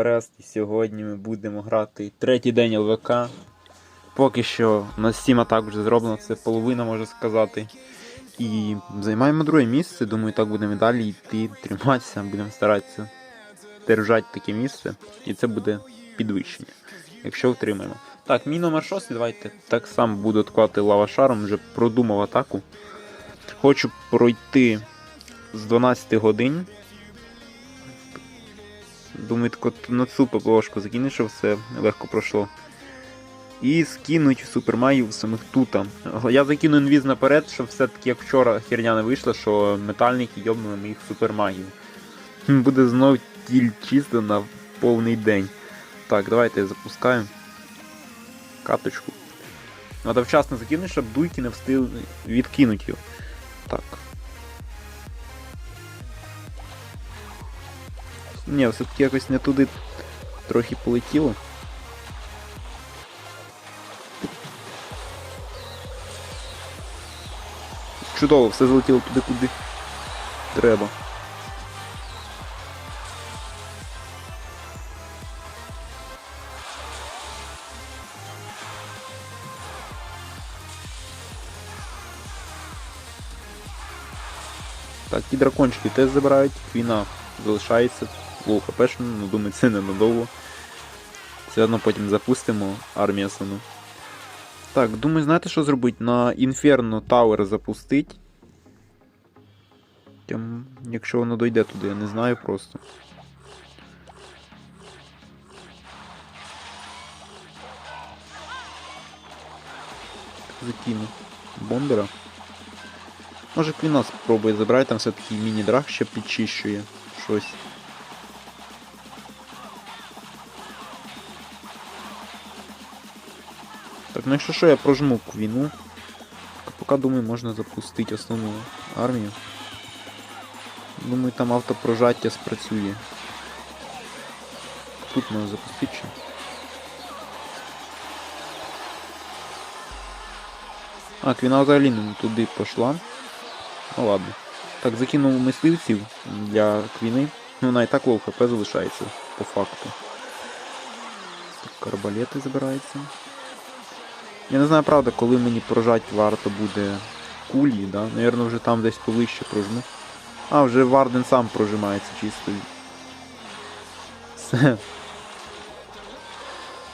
Еверест і сьогодні ми будемо грати третій день ЛВК. Поки що у нас 7 атак вже зроблено, це половина можна сказати. І займаємо друге місце, думаю, так будемо і далі йти, триматися, будемо старатися держати таке місце. І це буде підвищення, якщо втримаємо. Так, мій номер 6, давайте так само буду атакувати лавашаром, вже продумав атаку. Хочу пройти з 12 годин. Думаю, так от на цю ППОшку закинеш, щоб все легко пройшло. І скинуть супермагів самих тута. Я закину інвіз наперед, щоб все-таки як вчора херня не вийшла, що метальники йобнули моїх супермагів. Буде знов тіль чисто на повний день. Так, давайте запускаємо каточку. Надо вчасно закинути, щоб дуйки не встигли відкинуть його. Так. Ні, все-таки якось не туди трохи полетіло. Чудово, все залетіло туди, куди треба. Так, ті дракончики теж забирають, квіна залишається. Лоу хпш, ну думаю, це ненадовго. Все одно потім запустимо армія сану. Так, думаю, знаєте, що зробити? На Inferno Tower запустить. Якщо воно дойде туди, я не знаю просто. Закину бомбера. Може Квіна спробує забрати, там все-таки міні-драг ще підчищує щось. Так, ну якщо що, я прожму Квіну. Поки думаю, можна запустити основну армію. Думаю, там автопрожаття спрацює. Тут можна запустити ще. А, Квіна взагалі не туди пішла. Ну ладно. Так, закинув мисливців для квіни. Ну, вона і так лоу хп залишається, по факту. Так, арбалети забираються. Я не знаю, правда, коли мені прожать варто буде кулі, да? Наверно, вже там десь повище прожму. А, вже Варден сам прожимається чисто. Все.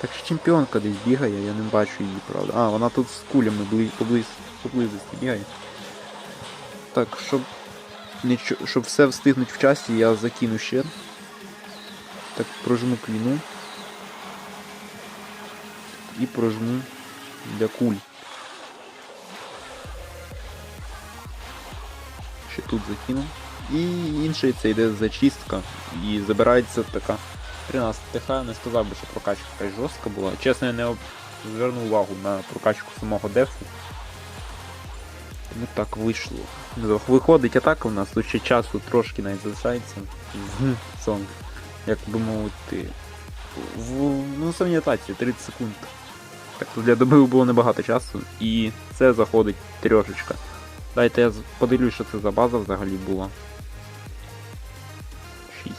Так що чемпіонка десь бігає, я не бачу її, правда. А, вона тут з кулями бли... поблиз... поблизості бігає. Так, щоб щоб все встигнути в часі, я закину ще. Так, прожму кліну. І прожму для куль. Ще тут закину. І інший це йде зачистка. І забирається така 13 ТХ, не сказав би, що прокачка якась жорстка була. Чесно, я не звернув увагу на прокачку самого дефу. Ну так вийшло. Виходить атака у нас, тут ще часу трошки навіть залишається. з Сон. Як би мовити. В, ну, самій атаці 30 секунд. Так для доби було небагато часу, і це заходить трьошечка. Дайте я подивлюсь, що це за база взагалі була. 6.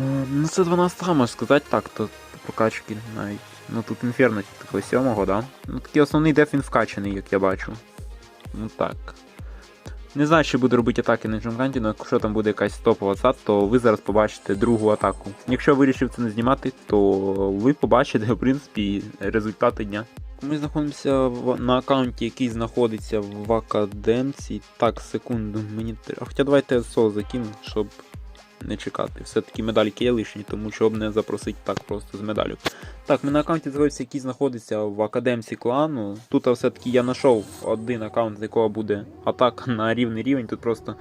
Е, ну це 12 можна сказати так, то по прокачки навіть. Ну тут інферно такого 7-го, да? Ну такий основний деф він вкачаний, як я бачу. Ну так. Не знаю, що буду робити атаки на Джунганді, але якщо там буде якась топова цат, то ви зараз побачите другу атаку. Якщо я вирішив це не знімати, то ви побачите, в принципі, результати дня. Ми знаходимося на аккаунті, який знаходиться в академці. Так, секунду, мені. Хоча давайте соло закину, щоб не чекати. Все-таки медальки є лишні, тому щоб не запросити так просто з медалю. Так, ми на аккаунті з'явився, який знаходиться в академці клану. Тут все-таки я знайшов один аккаунт, з якого буде атака на рівний рівень. Тут просто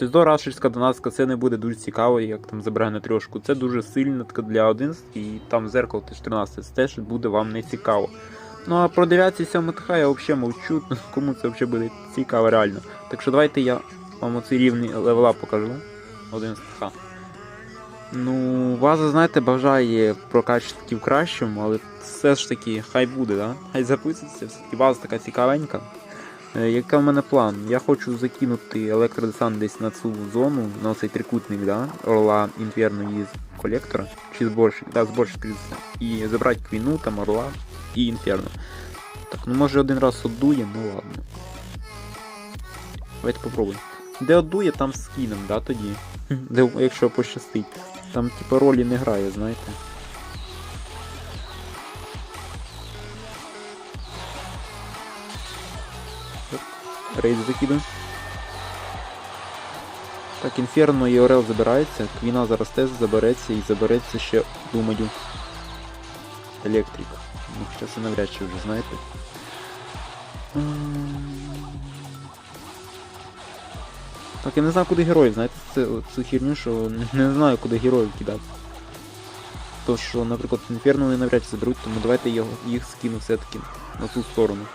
до рашельська донатська, це не буде дуже цікаво, як там забирає на трьошку. Це дуже сильно така для 11 і там зеркало теж 13, це теж буде вам не цікаво. Ну а про 9 і 7 ТХ я взагалі мовчу, кому це взагалі буде цікаво реально. Так що давайте я вам оцей рівний левела покажу. 11 ТХ. Ну, база, знаєте, бажає прокачки в кращому, але все ж таки хай буде, да? Хай записується, все-таки база така цікавенька. Е, Яка в мене план? Я хочу закинути електродесант десь на цю зону, на цей трикутник, да? Орла, Інферно і з колектора. Чи зборщик, да, зборщик все. І забрати квіну, там орла і інферно. Так, ну може один раз одує, ну ладно. Давайте попробуємо. Де одує, там скинем, да, тоді. Де, якщо пощастить. Там типа ролі не грає, знаєте. Рейд закидуємо. Так, Інферно і Орел забирається. Квіна зараз теж забереться і забереться ще, думаю, Електрик. Ну, хоча це навряд чи вже знаєте. Так, я не знаю, куди героїв, знаєте, це, цю херню, що не знаю, куди героїв кидати. То що, наприклад, Інферно не навряд чи заберуть, тому давайте його, їх скину все-таки на ту сторону.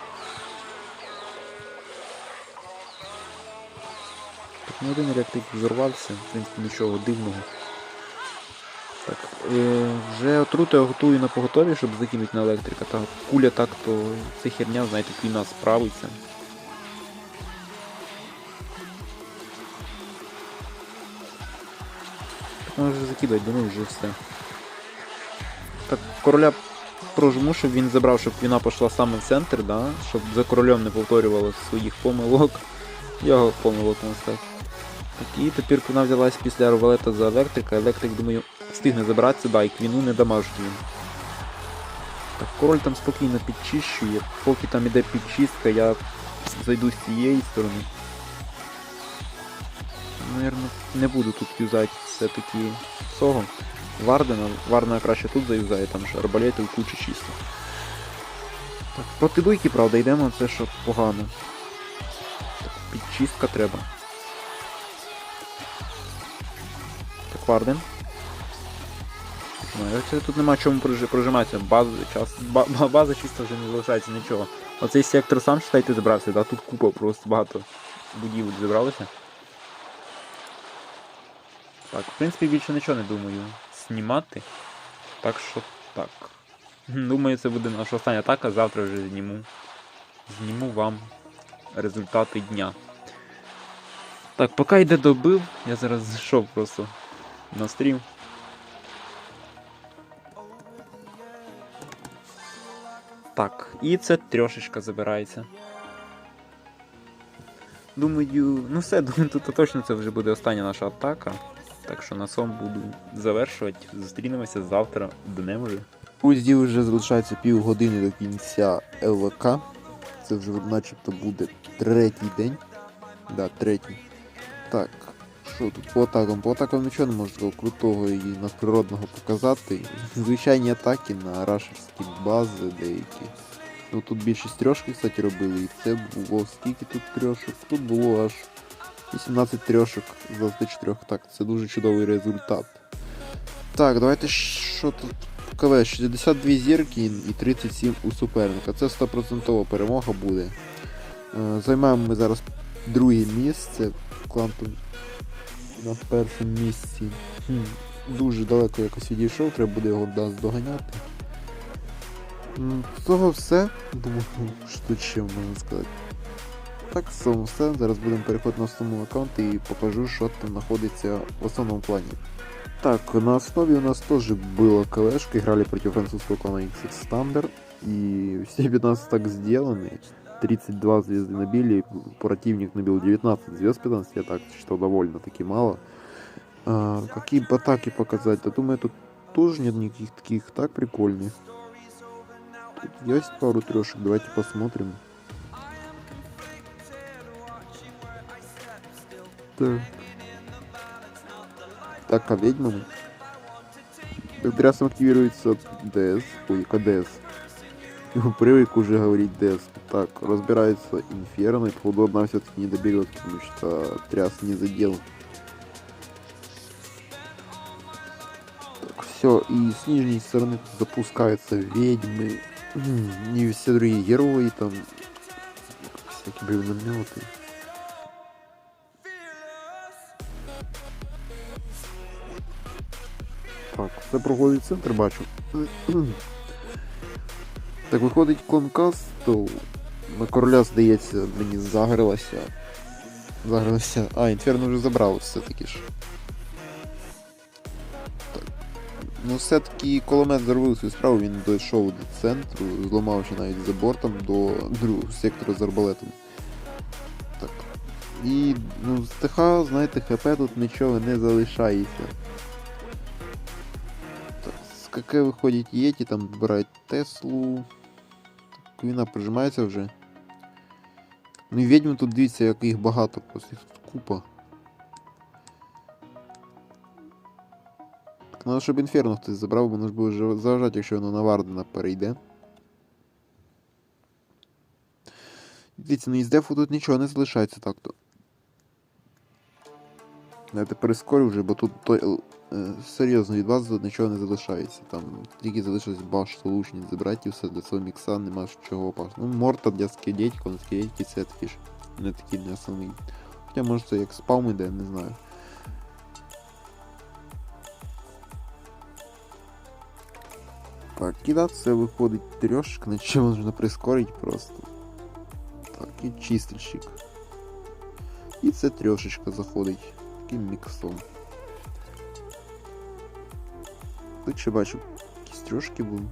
Так, ну один електрик взорвався, в принципі, нічого дивного. Так, е, вже отруту я готую на поготові, щоб закинути на електрика. Та куля так, то це херня, знаєте, квіна справиться. Так можна вже вже все. Так, короля прожму, щоб він забрав, щоб квіна пішла саме в центр, да? щоб за королем не повторювало своїх помилок. Його помилок сказати. Так, і тепер вона взялась після арвалета за електрика. Електрик, думаю, встигне забрати сюди і квіну не дамажить він. Так, король там спокійно підчищує. Поки там іде підчистка, я зайду з цієї сторони. Наверно, не буду тут юзати все-таки цього. Вардена. Вардена краще тут заюзає, там ж арбалетів куча чисто. Так, проти дуйки, правда, йдемо, це що погано. Так, підчистка треба. Так, Варден. Це тут нема чому прожиматися. База, час, ба, ба- база чисто вже не залишається нічого. Оцей сектор сам считайте забрався, да? тут купа просто багато будівель зібралося. Так, в принципі, більше нічого не думаю знімати. Так що так. Думаю, це буде наша остання атака, завтра вже зніму. Зніму вам результати дня. Так, поки йде добив, я зараз зайшов просто на стрім. Так, і це трьошечка забирається. Думаю, ну все, думаю, тут точно це вже буде остання наша атака. Так що на цьому буду завершувати. Зустрінемося завтра днем вже. Друзі, вже залишається півгодини до кінця ЛВК. Це вже начебто буде третій день. Да, третій. Так, що тут по атакам? По атакам нічого не можу такого крутого і надприродного показати. Звичайні атаки на рашерські бази деякі. Ну тут більшість трьошки, кстати, робили, і це було скільки тут трьошок? Тут було аж 18 трьошок з 24 атак. Це дуже чудовий результат. Так, давайте що тут КВ 62 зірки і 37 у суперника. Це 100% перемога буде. Е, Займаємо ми зараз друге місце. Клантон на першому місці. Хм, Дуже далеко якось відійшов, треба буде його доганяти. З того все. Думаю, що ще можна сказати. Так, все. Зараз будемо переходити на основний аккаунт і покажу, що там знаходиться в основному плані. Так, на основе у нас тоже было КВшка, играли против французского клана XX Thunder, и все 15 так сделаны. 32 звезды набили, противник набил 19 звезд 15 атак, что довольно-таки мало. А, какие атаки показать? Да думаю, тут тоже нет никаких таких так прикольных. Тут есть пару трешек, давайте посмотрим. Так. А ведьмам? Раз активируется ДС, ой, КДС. Привык уже говорить ДС. Так, разбирается Инферно, и походу одна все-таки не доберет, потому что тряс не задел. Так, все, и с нижней стороны запускаются ведьмы. Не все другие герои там. Всякие бревнометы. Все проходить центр, бачу. Так, виходить конкастл. На короля, здається, мені загрилася. Загрилася. А, інферно вже забрало все-таки ж. Так. Ну, все-таки кулемет зробив свою справу, він дійшов до центру, зламавши навіть за бортом до другого сектора з арбалетом. Так. І ну, з ТХ, знаєте, ХП тут нічого не залишається. КК виходять Єті, там збирають Теслу. Так, Війна прижимається вже. Ну і відьми тут дивіться, як їх багато, просто їх тут купа. Так, треба, щоб інферно хтось забрав, бо ж буде заважати, якщо воно на Вардена перейде. Дивіться, ну із дефу тут нічого не залишається так-то. Я тепер прискорю вже, бо тут той, серйозно від вас нічого не залишається. Там тільки залишилось баш, лучниць забрати і все для цього мікса нема чого опасного. Ну, морта для скелетика, але скелетики це такі ж не такі не основні. Хоча може це як спам іде, не знаю. Так, це виходить трьошка, на чим можна прискорити просто. Так, і чистильщик. І це трьошечка заходить. Таким міксом. Ще бачу, якісь трьошки були.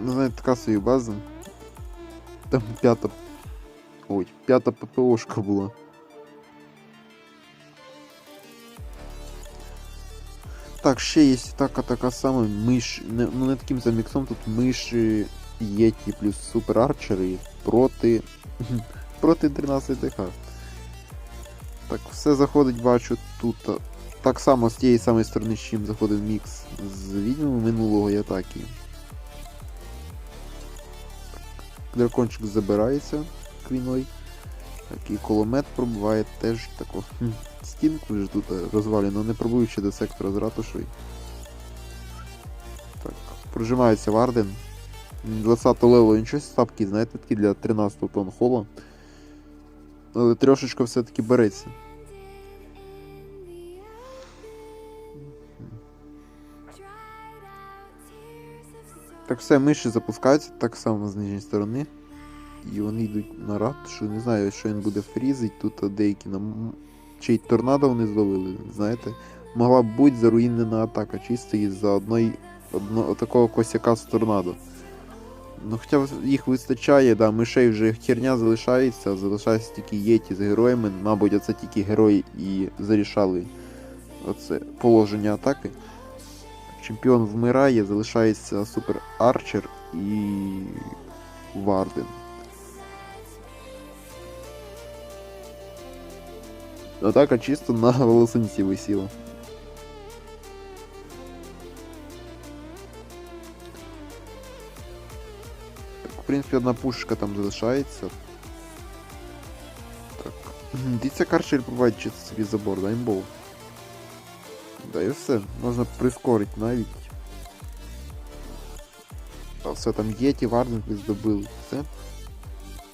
Ну, знаєте, така собі база. Там п'ята. Ой, п'ята ППОшка була. Так, ще є така така сама миш. Не, ну не таким міксом, тут миші Єті плюс супер арчери проти. проти 13 ТХ. Так, все заходить, бачу тут. Так само з тієї самої сторони, з чим заходив мікс з відьмами минулого атаки. Дракончик забирається квіною. Так, і кулемет пробиває теж таку хм, стінку ж тут е, розвалено, не пробуючи до сектора з ратушою. Так, прожимається Варден. 20 левел, він щось стапки, знаєте, такі для 13 тонн хола. Але трошечка все-таки береться. Так все, миші запускаються так само з нижньої сторони. І вони йдуть на ратушу. Не знаю, що він буде фрізить. Тут деякі нам. Чи й торнадо вони зловили, знаєте. Могла б бути заруїнена атака, чисто із-за одної одно, такого косяка з торнадо. Ну хоча їх вистачає, да, мишей вже херня залишається, залишається тільки єті з героями. Мабуть, оце тільки герої і зарішали оце положення атаки. Чемпіон вмирає, залишається Супер Арчер і Варден. Атака чисто на волосинці висіла. Так, в принципі, одна пушка там залишається. Так. Дивіться, Карчер пробуває чисто собі забор, да, імбов. Да, і все. Можна прискорити навіть. А все там Єті, Варден здобили. Все.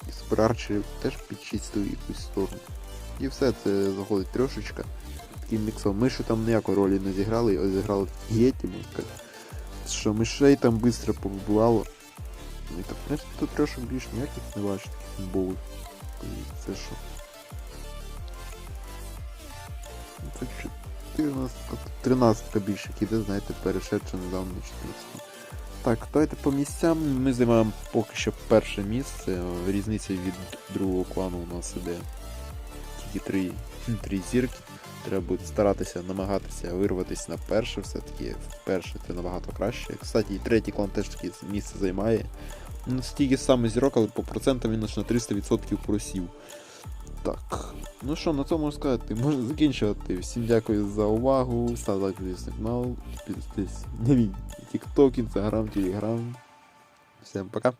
І суперарчерів теж підчистили якусь сторону. І все, це заходить трошечка. Таким міксом. Миші там ніякої ролі не зіграли, а зіграли Єті, можна сказати. Що мишей там швидко побувало. Ну і так, принципі, тут трошок більш ніяких не бачу таких бомбових. І Це що? Ну, Це 14, 13 більше іде, знаєте, перешедши недавно на 14. Так, давайте по місцям. Ми займаємо поки що перше місце. Різниця від другого клану у нас іде тільки три, три зірки. Треба буде старатися, намагатися вирватися на перше, все-таки перше це набагато краще. Кстати, і третій клан теж таке місце займає. Ну, стільки саме зірок, але по процентам він аж на 300% просів. Так. Ну що, на цьому можна сказати, можна закінчувати. Всім дякую за увагу. Ставте лайк на канал, підписуйтесь на мій TikTok, Instagram, Telegram. Всім пока.